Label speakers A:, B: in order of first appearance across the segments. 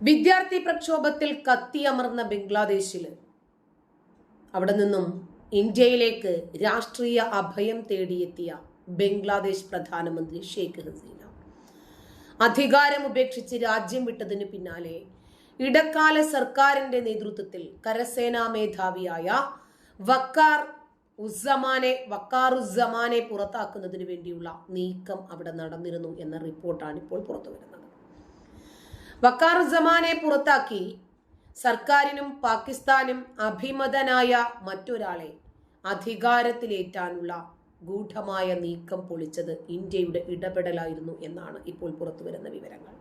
A: വിദ്യാർത്ഥി പ്രക്ഷോഭത്തിൽ കത്തിയമർന്ന ബംഗ്ലാദേശിൽ അവിടെ നിന്നും ഇന്ത്യയിലേക്ക് രാഷ്ട്രീയ അഭയം തേടിയെത്തിയ ബംഗ്ലാദേശ് പ്രധാനമന്ത്രി ഷെയ്ഖ് ഹസീന. അധികാരം ഉപേക്ഷിച്ച് രാജ്യം വിട്ടതിന് പിന്നാലെ ഇടക്കാല സർക്കാരിന്റെ നേതൃത്വത്തിൽ കരസേനാ മേധാവിയായ വക്കാർ ഉസ്സമാനെ വക്കാറുസ്സമാനെ പുറത്താക്കുന്നതിന് വേണ്ടിയുള്ള നീക്കം അവിടെ നടന്നിരുന്നു എന്ന റിപ്പോർട്ടാണ് ഇപ്പോൾ പുറത്തു വരുന്നത് വക്കാറുസ്സമാനെ പുറത്താക്കി. സർക്കാരിനും പാകിസ്ഥാനും അഭിമതനായ മറ്റൊരാളെ അധികാരത്തിലേറ്റാനുള്ള ഗൂഢമായ നീക്കം പൊളിച്ചത് ഇന്ത്യയുടെ ഇടപെടലായിരുന്നു എന്നാണ് ഇപ്പോൾ പുറത്തുവരുന്ന വിവരങ്ങൾ.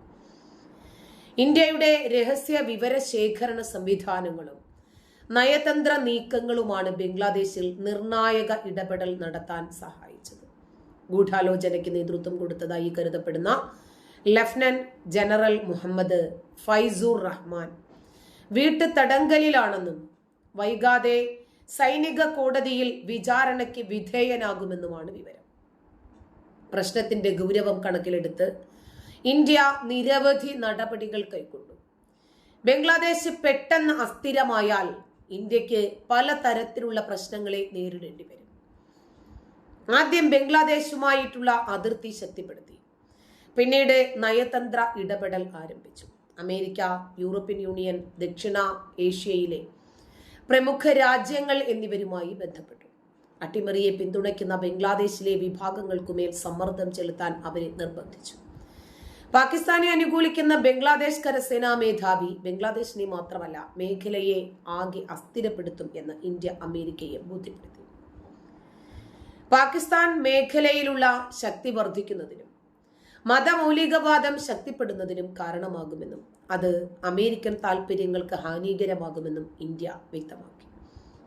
A: ഇന്ത്യയുടെ രഹസ്യ വിവര ശേഖരണ സംവിധാനങ്ങളും നയതന്ത്ര നീക്കങ്ങളുമാണ് ബംഗ്ലാദേശിൽ നിർണായക ഇടപെടൽ നടത്താൻ സഹായിച്ചത്. ഗൂഢാലോചനയ്ക്ക് നേതൃത്വം കൊടുത്തതായി കരുതപ്പെടുന്ന ലഫ്റ്റനന്റ് ജനറൽ മുഹമ്മദ് ഫൈസൂർ റഹ്മാൻ. വീട്ടു തടങ്കലിലാണെന്നും വൈകാതെ സൈനിക കോടതിയിൽ വിചാരണയ്ക്ക് വിധേയനാകുമെന്നുമാണ് വിവരം. പ്രശ്നത്തിന്റെ ഗൗരവം കണക്കിലെടുത്ത് ഇന്ത്യ നിരവധി നടപടികൾ കൈക്കൊണ്ടു. ബംഗ്ലാദേശ് പെട്ടെന്ന് അസ്ഥിരമായാൽ ഇന്ത്യയ്ക്ക് പല തരത്തിലുള്ള പ്രശ്നങ്ങളെ നേരിടേണ്ടി വരും ആദ്യം ബംഗ്ലാദേശുമായിട്ടുള്ള അതിർത്തി ശക്തിപ്പെടുത്തി. പിന്നീട് നയതന്ത്ര ഇടപെടൽ ആരംഭിച്ചു. അമേരിക്ക യൂറോപ്യൻ യൂണിയൻ ദക്ഷിണ ഏഷ്യയിലെ പ്രമുഖ രാജ്യങ്ങൾ എന്നിവരുമായി ബന്ധപ്പെട്ടു. അട്ടിമറിയെ പിന്തുണയ്ക്കുന്ന ബംഗ്ലാദേശിലെ വിഭാഗങ്ങൾക്കുമേൽ സമ്മർദ്ദം ചെലുത്താൻ അവരെ നിർബന്ധിച്ചു. പാകിസ്ഥാനെ അനുകൂലിക്കുന്ന ബംഗ്ലാദേശ് കരസേനാ മേധാവി ബംഗ്ലാദേശിനെ മാത്രമല്ല മേഖലയെ ആകെ അസ്ഥിരപ്പെടുത്തും എന്ന് ഇന്ത്യ അമേരിക്കയെ ബോധ്യപ്പെടുത്തി. പാകിസ്ഥാൻ മേഖലയിലുള്ള ശക്തി വർദ്ധിക്കുന്നതിനും മതമൗലികവാദം ശക്തിപ്പെടുന്നതിനും കാരണമാകുമെന്നും അത് അമേരിക്കൻ താൽപ്പര്യങ്ങൾക്ക് ഹാനികരമാകുമെന്നും ഇന്ത്യ വ്യക്തമാക്കി.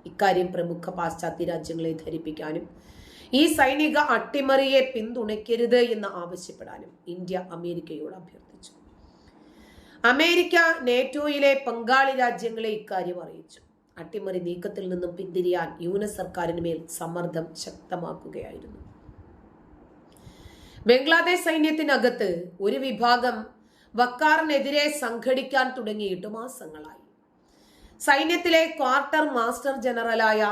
A: ഇക്കാര്യം പ്രമുഖ പാശ്ചാത്യ രാജ്യങ്ങളെ ധരിപ്പിക്കാനും ഈ സൈനിക അട്ടിമറിയെ പിന്തുണയ്ക്കരുത് എന്ന് ആവശ്യപ്പെടാനും ഇന്ത്യ അമേരിക്കയോട് അഭ്യർത്ഥിച്ചു. അമേരിക്ക നേറ്റോയിലെ പങ്കാളി രാജ്യങ്ങളെ ഇക്കാര്യം അറിയിച്ചു. അട്ടിമറി നീക്കത്തിൽ നിന്നും പിന്തിരിയാൻ യൂനസ് സർക്കാരിന് മേൽ സമ്മർദ്ദം ശക്തമാക്കുകയായിരുന്നു. ബംഗ്ലാദേശ് സൈന്യത്തിനകത്ത് ഒരു വിഭാഗം വക്കാറിനെതിരെ സംഘടിക്കാൻ തുടങ്ങിയിട്ട് മാസങ്ങളായി. സൈന്യത്തിലെ ക്വാർട്ടർ മാസ്റ്റർ ജനറലായ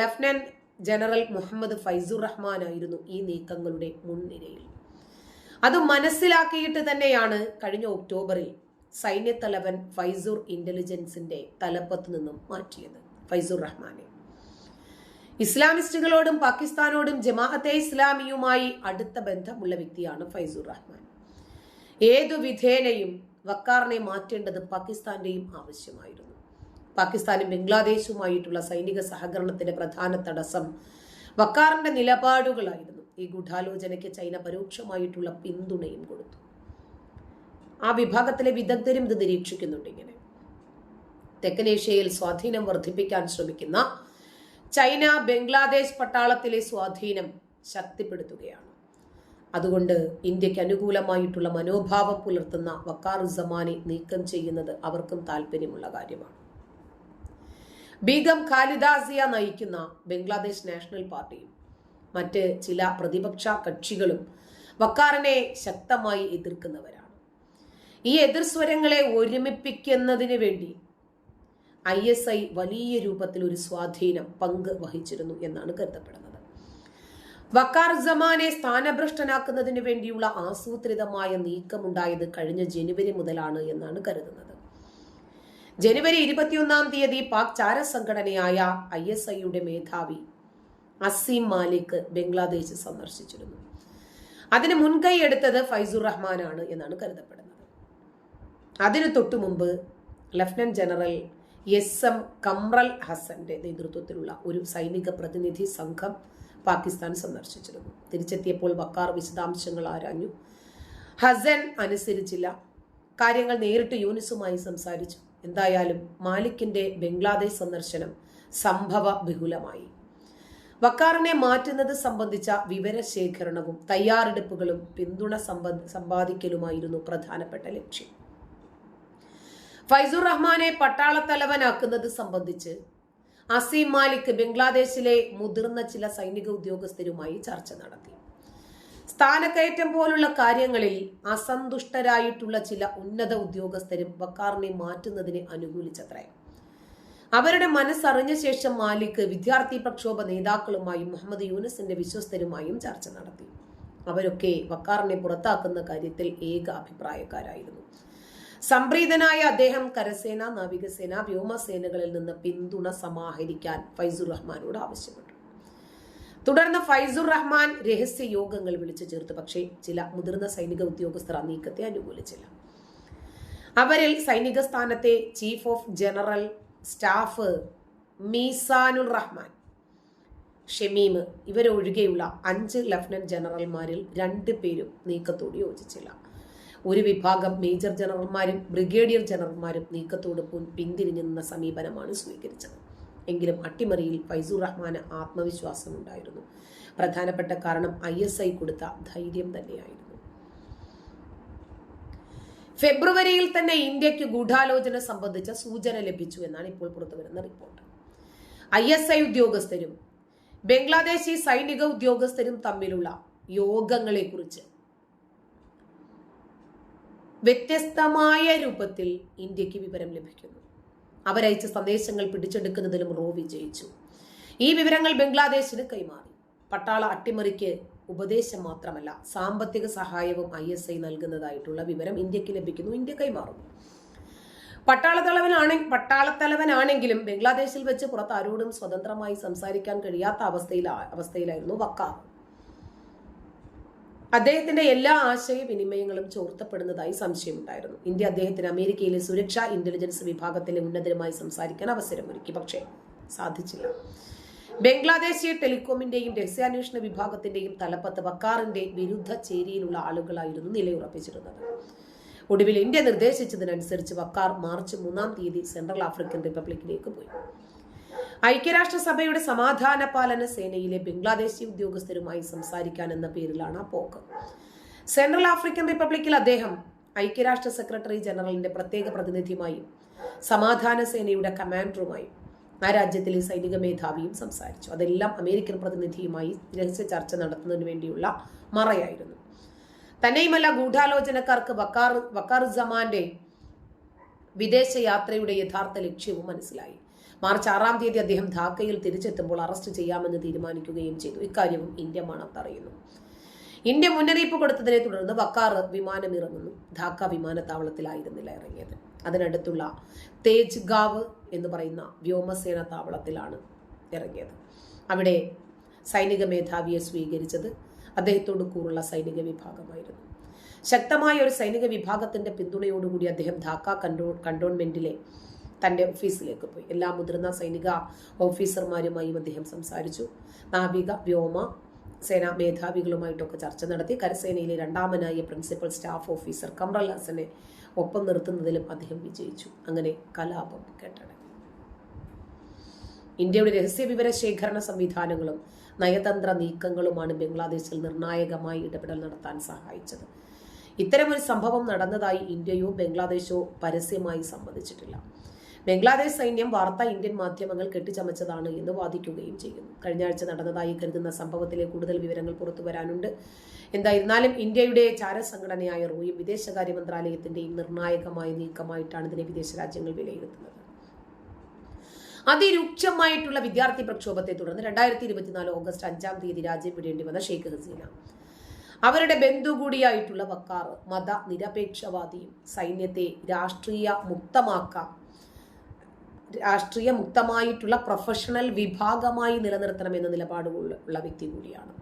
A: ലഫ്റ്റനന്റ് ജനറൽ മുഹമ്മദ് ഫൈസുർ റഹ്മാനായിരുന്നു ഈ നീക്കങ്ങളുടെ മുൻനിരയിൽ. അത് മനസ്സിലാക്കിയിട്ട് തന്നെയാണ് കഴിഞ്ഞ ഒക്ടോബറിൽ സൈന്യത്തലവൻ ഫൈസൂർ ഇന്റലിജൻസിന്റെ തലപ്പത്ത് നിന്നും മാറ്റിയത്. ഫൈസൂർ റഹ്മാനെ. ഇസ്ലാമിസ്റ്റുകളോടും പാകിസ്ഥാനോടും ജമാഅത്തെ ഇസ്ലാമിയുമായി അടുത്ത ബന്ധമുള്ള വ്യക്തിയാണ് ഫൈസുർ റഹ്മാൻ. ഏതു വിധേനയും വക്കാറിനെ മാറ്റേണ്ടത് പാകിസ്ഥാന്റെയും ആവശ്യമായിരുന്നു. പാകിസ്ഥാനും ബംഗ്ലാദേശുമായിട്ടുള്ള സൈനിക സഹകരണത്തിന്റെ പ്രധാന തടസ്സം വക്കാറിന്റെ നിലപാടുകളായിരുന്നു. ഈ ഗൂഢാലോചനയ്ക്ക് ചൈന പരോക്ഷമായിട്ടുള്ള പിന്തുണയും കൊടുത്തു. ആ വിഭാഗത്തിലെ വിദഗ്ധരും ഇത് നിരീക്ഷിക്കുന്നുണ്ട് ഇങ്ങനെ. തെക്കനേഷ്യയിൽ സ്വാധീനം വർദ്ധിപ്പിക്കാൻ ശ്രമിക്കുന്ന ചൈന ബംഗ്ലാദേശ് പട്ടാളത്തിലെ സ്വാധീനം ശക്തിപ്പെടുത്തുകയാണ്. അതുകൊണ്ട് ഇന്ത്യയ്ക്ക് അനുകൂലമായിട്ടുള്ള മനോഭാവം പുലർത്തുന്ന വക്കാർ ഉസമാനെ നീക്കം ചെയ്യുന്നത് അവർക്കും താല്പര്യമുള്ള കാര്യമാണ്. ബീഗം ഖാലിദാസിയ നയിക്കുന്ന ബംഗ്ലാദേശ് നാഷണൽ പാർട്ടിയും മറ്റ് ചില പ്രതിപക്ഷ കക്ഷികളും വക്കാറിനെ ശക്തമായി എതിർക്കുന്നവരാണ്. ഈ എതിർസ്വരങ്ങളെ ഒരുമിപ്പിക്കുന്നതിന് വേണ്ടി ഐ എസ് ഐ വലിയ രൂപത്തിൽ ഒരു സ്വാധീനം പങ്ക് വഹിച്ചിരുന്നു എന്നാണ് കരുതപ്പെടുന്നത്. വക്കാർ ജമാനെ സ്ഥാനഭ്രഷ്ടനാക്കുന്നതിന് വേണ്ടിയുള്ള ആസൂത്രിതമായ നീക്കമുണ്ടായത് കഴിഞ്ഞ ജനുവരി മുതലാണ് എന്നാണ് കരുതുന്നത്. ജനുവരി ഇരുപത്തിയൊന്നാം തീയതി പാക് ചാര സംഘടനയായ ഐ എസ് ഐയുടെ മേധാവി അസീം മാലിക് ബംഗ്ലാദേശ് സന്ദർശിച്ചിരുന്നു. അതിന് മുൻകൈ എടുത്തത് ഫൈസുർ റഹ്മാനാണ് എന്നാണ് കരുതപ്പെടുന്നത്. അതിനു തൊട്ടു മുമ്പ് lieutenant general S M Kamrul ഹസന്റെ നേതൃത്വത്തിലുള്ള ഒരു സൈനിക പ്രതിനിധി സംഘം പാകിസ്ഥാൻ സന്ദർശിച്ചിരുന്നു. തിരിച്ചെത്തിയപ്പോൾ വക്കാർ വിശദാംശങ്ങൾ ആരാഞ്ഞു. ഹസൻ അനുസരിച്ചില്ല. കാര്യങ്ങൾ നേരിട്ട് യൂനിസുമായി സംസാരിച്ചു. എന്തായാലും മാലിക്കിന്റെ ബംഗ്ലാദേശ് സന്ദർശനം സംഭവ ബഹുലമായി വക്കാറിനെ മാറ്റുന്നത് സംബന്ധിച്ച വിവരശേഖരണവും തയ്യാറെടുപ്പുകളും പിന്തുണ സമ്പാദിക്കലുമായിരുന്നു പ്രധാനപ്പെട്ട ലക്ഷ്യം. ഫൈസുർ റഹ്മാനെ പട്ടാളത്തലവനാക്കുന്നത് സംബന്ധിച്ച് അസീം മാലിക് ബംഗ്ലാദേശിലെ മുതിർന്ന ചില സൈനിക ഉദ്യോഗസ്ഥരുമായി ചർച്ച നടത്തി. സ്ഥാനക്കയറ്റം പോലുള്ള കാര്യങ്ങളിൽ അസന്തുഷ്ടരായിട്ടുള്ള ചില ഉന്നത ഉദ്യോഗസ്ഥരും വക്കാറിനെ മാറ്റുന്നതിനെ അനുകൂലിച്ചത്രേ. അവരുടെ മനസ്സറിഞ്ഞ ശേഷം മാലിക് വിദ്യാർത്ഥി പ്രക്ഷോഭ നേതാക്കളുമായും മുഹമ്മദ് യൂനസിന്റെ വിശ്വസ്തരുമായും ചർച്ച നടത്തി. അവരൊക്കെ വക്കാറിനെ പുറത്താക്കുന്ന കാര്യത്തിൽ ഏക അഭിപ്രായക്കാരായിരുന്നു. സംപ്രീതനായ അദ്ദേഹം കരസേന നാവികസേന വ്യോമസേനകളിൽ നിന്ന് പിന്തുണ സമാഹരിക്കാൻ ഫൈസുർ റഹ്മാനോട് ആവശ്യപ്പെട്ടു. തുടർന്ന് ഫൈസുർ റഹ്മാൻ രഹസ്യ യോഗങ്ങൾ വിളിച്ചു ചേർത്തു. പക്ഷേ ചില മുതിർന്ന സൈനിക ഉദ്യോഗസ്ഥർ ആ നീക്കത്തെ അനുകൂലിച്ചില്ല. അവരിൽ സൈനിക സ്ഥാനത്തെ chief of general staff Mizanur Rahman Shamim ഇവരൊഴികെയുള്ള അഞ്ച് ലഫ്റ്റനന്റ് ജനറൽമാരിൽ രണ്ട് പേരും നീക്കത്തോട് യോജിച്ചില്ല. ഒരു വിഭാഗം മേജർ ജനറൽമാരും ബ്രിഗേഡിയർ ജനറൽമാരും നീക്കത്തോട് പിന്തിരിഞ്ഞു നിന്ന സമീപനമാണ് സ്വീകരിച്ചത്. എങ്കിലും അട്ടിമറിയിൽ ഫൈസുർ റഹ്മാന് ആത്മവിശ്വാസമുണ്ടായിരുന്നു പ്രധാനപ്പെട്ട കാരണം ഐ എസ് ഐ കൊടുത്ത ധൈര്യം തന്നെയായിരുന്നു. ഫെബ്രുവരിയിൽ തന്നെ ഇന്ത്യയ്ക്ക് ഗൂഢാലോചന സംബന്ധിച്ച സൂചന ലഭിച്ചു എന്നാണ് ഇപ്പോൾ പുറത്തുവരുന്ന റിപ്പോർട്ട്. ഐ എസ് ഐ ഉദ്യോഗസ്ഥരും ബംഗ്ലാദേശി സൈനിക ഉദ്യോഗസ്ഥരും തമ്മിലുള്ള യോഗങ്ങളെക്കുറിച്ച് വ്യത്യസ്തമായ രൂപത്തിൽ ഇന്ത്യയ്ക്ക് വിവരം ലഭിക്കുന്നു. അവരയച്ച സന്ദേശങ്ങൾ പിടിച്ചെടുക്കുന്നതിലും റോ വിജയിച്ചു ഈ വിവരങ്ങൾ ബംഗ്ലാദേശിന് കൈമാറി. പട്ടാള അട്ടിമറിക്ക് ഉപദേശം മാത്രമല്ല സാമ്പത്തിക സഹായവും ഐ എസ് ഐ നൽകുന്നതായിട്ടുള്ള വിവരം ഇന്ത്യയ്ക്ക് ലഭിക്കുന്നു ഇന്ത്യ കൈമാറുന്നു. പട്ടാളത്തലവനാണെ പട്ടാളത്തലവനാണെങ്കിലും ബംഗ്ലാദേശിൽ വെച്ച് പുറത്ത് ആരോടും സ്വതന്ത്രമായി സംസാരിക്കാൻ കഴിയാത്ത അവസ്ഥയിലാ അവസ്ഥയിലായിരുന്നു വക്കാർ അദ്ദേഹത്തിന്റെ എല്ലാ ആശയവിനിമയങ്ങളും ചോർത്തപ്പെടുന്നതായി സംശയമുണ്ടായിരുന്നു. ഇന്ത്യ അദ്ദേഹത്തിന് അമേരിക്കയിലെ സുരക്ഷാ ഇന്റലിജൻസ് വിഭാഗത്തിലെ ഉന്നതരുമായി സംസാരിക്കാൻ അവസരമൊരുക്കി. പക്ഷേ സാധിച്ചില്ല. ബംഗ്ലാദേശീയ ടെലികോമിന്റെയും രഹസ്യാന്വേഷണ വിഭാഗത്തിന്റെയും തലപ്പത്ത് വക്കാറിന്റെ വിരുദ്ധ ചേരിയിലുള്ള ആളുകളായിരുന്നു നിലയുറപ്പിച്ചിരുന്നത്. ഒടുവിൽ ഇന്ത്യ നിർദ്ദേശിച്ചതിനനുസരിച്ച് വക്കാർ മാർച്ച് മൂന്നാം തീയതി സെൻട്രൽ ആഫ്രിക്കൻ റിപ്പബ്ലിക്കിലേക്ക് പോയി. ഐക്യരാഷ്ട്രസഭയുടെ സമാധാന പാലന സേനയിലെ ബംഗ്ലാദേശി ഉദ്യോഗസ്ഥരുമായി സംസാരിക്കാൻ എന്ന പേരിലാണ് ആ പോക്ക്. സെൻട്രൽ ആഫ്രിക്കൻ റിപ്പബ്ലിക്കിൽ അദ്ദേഹം ഐക്യരാഷ്ട്ര സെക്രട്ടറി ജനറലിന്റെ പ്രത്യേക പ്രതിനിധിയുമായും സമാധാന സേനയുടെ കമാൻഡറുമായും ആ രാജ്യത്തിലെ സൈനിക മേധാവിയും സംസാരിച്ചു. അതെല്ലാം അമേരിക്കൻ പ്രതിനിധിയുമായി രഹസ്യ ചർച്ച നടത്തുന്നതിന് വേണ്ടിയുള്ള മറയായിരുന്നു. തന്നെയുമല്ല ഗൂഢാലോചനക്കാർക്ക് വക്കാർ വക്കാർ ജമാന്റെ വിദേശ യാത്രയുടെ യഥാർത്ഥ ലക്ഷ്യവും മനസ്സിലായി. മാർച്ച് ആറാം തീയതി അദ്ദേഹം ധാക്കയിൽ തിരിച്ചെത്തുമ്പോൾ അറസ്റ്റ് ചെയ്യാമെന്ന് തീരുമാനിക്കുകയും ചെയ്തു. ഇക്കാര്യവും ഇന്ത്യ മണത്തറിയുന്നു. ഇന്ത്യ മുന്നറിയിപ്പ് കൊടുത്തതിനെ തുടർന്ന് വക്കാർ വിമാനം ഇറങ്ങുന്നു ധാക്ക വിമാനത്താവളത്തിലായിരുന്നില്ല ഇറങ്ങിയത്. അതിനടുത്തുള്ള തേജ് ഗാവ് എന്ന് പറയുന്ന വ്യോമസേന താവളത്തിലാണ് ഇറങ്ങിയത്. അവിടെ സൈനിക മേധാവിയെ സ്വീകരിച്ചത് അദ്ദേഹത്തോട് കൂറുള്ള സൈനിക വിഭാഗമായിരുന്നു. ശക്തമായ ഒരു സൈനിക വിഭാഗത്തിന്റെ പിന്തുണയോടുകൂടി അദ്ദേഹം ധാക്ക കണ്ടോ കണ്ടോൺമെന്റിലെ തന്റെ ഓഫീസിലേക്ക് പോയി. എല്ലാ മുതിർന്ന സൈനിക ഓഫീസർമാരുമായും അദ്ദേഹം സംസാരിച്ചു. നാവിക വ്യോമ സേനാ മേധാവികളുമായിട്ടൊക്കെ ചർച്ച നടത്തി. കരസേനയിലെ രണ്ടാമനായ പ്രിൻസിപ്പൽ സ്റ്റാഫ് ഓഫീസർ കമ്രൽ ഒപ്പം നിർത്തുന്നതിലും അദ്ദേഹം വിജയിച്ചു. അങ്ങനെ കലാപം കെട്ടടങ്ങി. ഇന്ത്യയുടെ രഹസ്യ വിവര ശേഖരണ സംവിധാനങ്ങളും നയതന്ത്ര നീക്കങ്ങളുമാണ് ബംഗ്ലാദേശിൽ നിർണായകമായി ഇടപെടൽ നടത്താൻ സഹായിച്ചത്. ഇത്തരമൊരു സംഭവം നടന്നതായി ഇന്ത്യയോ ബംഗ്ലാദേശോ പരസ്യമായി സമ്മതിച്ചിട്ടില്ല. ബംഗ്ലാദേശ് സൈന്യം വാർത്ത ഇന്ത്യൻ മാധ്യമങ്ങൾ കെട്ടിച്ചമച്ചതാണ് എന്ന് വാദിക്കുകയും ചെയ്യുന്നു. കഴിഞ്ഞ ആഴ്ച നടന്നതായി കരുതുന്ന സംഭവത്തിലെ കൂടുതൽ വിവരങ്ങൾ പുറത്തു വരാനുണ്ട്. എന്തായിരുന്നാലും ഇന്ത്യയുടെ ചാരസംഘടനയായ റോയും വിദേശകാര്യ മന്ത്രാലയത്തിന്റെയും നിർണായകമായ നീക്കമായിട്ടാണ് ഇതിനെ വിദേശ രാജ്യങ്ങൾ വിലയിരുത്തുന്നത്. അതിരൂക്ഷമായിട്ടുള്ള വിദ്യാർത്ഥി പ്രക്ഷോഭത്തെ തുടർന്ന് രണ്ടായിരത്തി ഇരുപത്തിനാല് ഓഗസ്റ്റ് അഞ്ചാം തീയതി രാജ്യം വിടേണ്ടി വന്ന ഷെയ്ഖ് ഹസീന. അവരുടെ ബന്ധു കൂടിയായിട്ടുള്ള വക്കാർ മത നിരപേക്ഷവാദിയും സൈന്യത്തെ രാഷ്ട്രീയ മുക്തമാക്കാം രാഷ്ട്രീയ മുക്തമായിട്ടുള്ള പ്രൊഫഷണൽ വിഭാഗമായി നിലനിർത്തണം എന്ന നിലപാടുള്ള വ്യക്തി കൂടിയാണ്.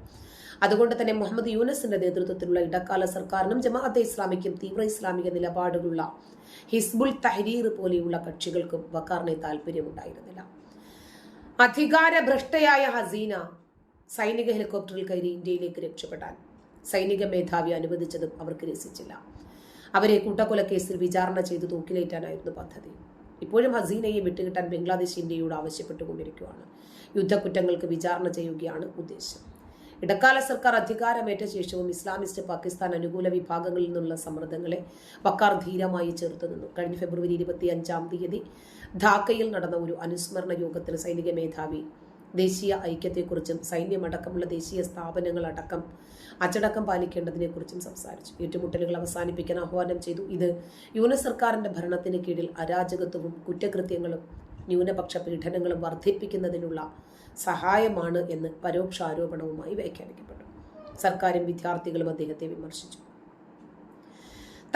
A: അതുകൊണ്ട് തന്നെ മുഹമ്മദ് യൂനസിന്റെ നേതൃത്വത്തിലുള്ള ഇടക്കാല സർക്കാരിനും ജമാഅത്തെ ഇസ്ലാമിക്കും തീവ്ര ഇസ്ലാമിക നിലപാടുകളുള്ള ഹിസ്ബുൽ തഹരീർ പോലെയുള്ള കക്ഷികൾക്കും വക്കാറിനെ താല്പര്യമുണ്ടായിരുന്നില്ല അധികാര ഭ്രഷ്ടയായ ഹസീന സൈനിക ഹെലികോപ്റ്ററിൽ കയറി ഇന്ത്യയിലേക്ക് രക്ഷപ്പെടാൻ സൈനിക മേധാവി അനുവദിച്ചതും അവർക്ക് രസിച്ചില്ല. അവരെ കൂട്ടക്കൊലക്കേസിൽ വിചാരണ ചെയ്ത് തൂക്കിലേറ്റാനായിരുന്നു പദ്ധതി. ഇപ്പോഴും ഹസീനയെ വിട്ടുകിട്ടാൻ ബംഗ്ലാദേശ് ഇന്ത്യയോട് ആവശ്യപ്പെട്ടുകൊണ്ടിരിക്കുകയാണ്. യുദ്ധക്കുറ്റങ്ങൾക്ക് വിചാരണ ചെയ്യുകയാണ് ഉദ്ദേശം. ഇടക്കാല സർക്കാർ അധികാരമേറ്റ ശേഷവും ഇസ്ലാമിസ്റ്റ് പാകിസ്ഥാൻ അനുകൂല വിഭാഗങ്ങളിൽ നിന്നുള്ള സമ്മർദ്ദങ്ങളെ വക്കാർ ധീരമായി ചേർത്ത് നിന്നു. കഴിഞ്ഞ ഫെബ്രുവരി ഇരുപത്തി അഞ്ചാം തീയതി ധാക്കയിൽ നടന്ന ഒരു അനുസ്മരണ യോഗത്തിൽ സൈനിക മേധാവി ദേശീയ ഐക്യത്തെക്കുറിച്ചും സൈന്യമടക്കമുള്ള ദേശീയ സ്ഥാപനങ്ങളടക്കം അച്ചടക്കം പാലിക്കേണ്ടതിനെക്കുറിച്ചും സംസാരിച്ചു. ഏറ്റുമുട്ടലുകൾ അവസാനിപ്പിക്കാൻ ആഹ്വാനം ചെയ്തു. ഇത് യുഎസ് സർക്കാരിന്റെ ഭരണത്തിന് കീഴിൽ അരാജകത്വവും കുറ്റകൃത്യങ്ങളും ന്യൂനപക്ഷ പീഡനങ്ങളും വർദ്ധിപ്പിക്കുന്നതിനുള്ള സഹായമാണ് എന്ന് പരോക്ഷ ആരോപണവുമായി വ്യാഖ്യാനിക്കപ്പെട്ടു. സർക്കാരും വിദ്യാർത്ഥികളും അദ്ദേഹത്തെ വിമർശിച്ചു.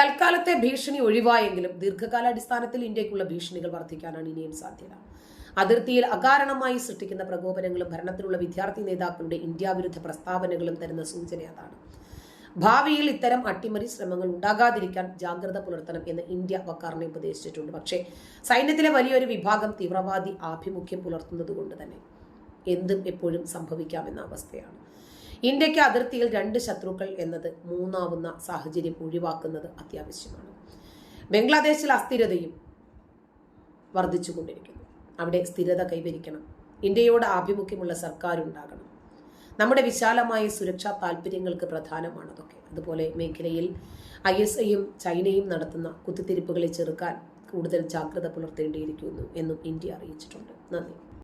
A: തൽക്കാലത്തെ ഭീഷണി ഒഴിവായെങ്കിലും ദീർഘകാലാടിസ്ഥാനത്തിൽ ഇന്ത്യക്കുള്ള ഭീഷണികൾ വർദ്ധിക്കാനാണ് ഇനിയും സാധ്യത. അതിർത്തിയിൽ അകാരണമായി സൃഷ്ടിക്കുന്ന പ്രകോപനങ്ങളും ഭരണത്തിലുള്ള വിദ്യാർത്ഥി നേതാക്കളുടെ ഇന്ത്യ വിരുദ്ധ പ്രസ്താവനകളും തരുന്ന സൂചന അതാണ്. ഭാവിയിൽ ഇത്തരം അട്ടിമറി ശ്രമങ്ങൾ ഉണ്ടാകാതിരിക്കാൻ ജാഗ്രത പുലർത്തണം എന്ന് ഇന്ത്യ വക്കാറിനെ ഉപദേശിച്ചിട്ടുണ്ട്. പക്ഷേ സൈന്യത്തിലെ വലിയൊരു വിഭാഗം തീവ്രവാദി ആഭിമുഖ്യം പുലർത്തുന്നത് കൊണ്ട് തന്നെ എന്തും എപ്പോഴും സംഭവിക്കാമെന്ന അവസ്ഥയാണ്. ഇന്ത്യയ്ക്ക് അതിർത്തിയിൽ രണ്ട് ശത്രുക്കൾ എന്നത് മൂന്നാവുന്ന സാഹചര്യം ഒഴിവാക്കുന്നത് അത്യാവശ്യമാണ്. ബംഗ്ലാദേശിൽ അസ്ഥിരതയും വർദ്ധിച്ചുകൊണ്ടിരിക്കുന്നു. അവിടെ സ്ഥിരത കൈവരിക്കണം. ഇന്ത്യയോട് ആഭിമുഖ്യമുള്ള സർക്കാർ ഉണ്ടാകണം നമ്മുടെ വിശാലമായ സുരക്ഷാ താല്പര്യങ്ങൾക്ക് പ്രധാനമാണ് അതൊക്കെ. അതുപോലെ മേഖലയിൽ ഐ എസ് ഐയും ചൈനയും നടത്തുന്ന കുത്തിത്തിരിപ്പുകളെ ചെറുക്കാൻ കൂടുതൽ ജാഗ്രത പുലർത്തേണ്ടിയിരിക്കുന്നു എന്നും ഇന്ത്യ അറിയിച്ചിട്ടുണ്ട്. നന്ദി.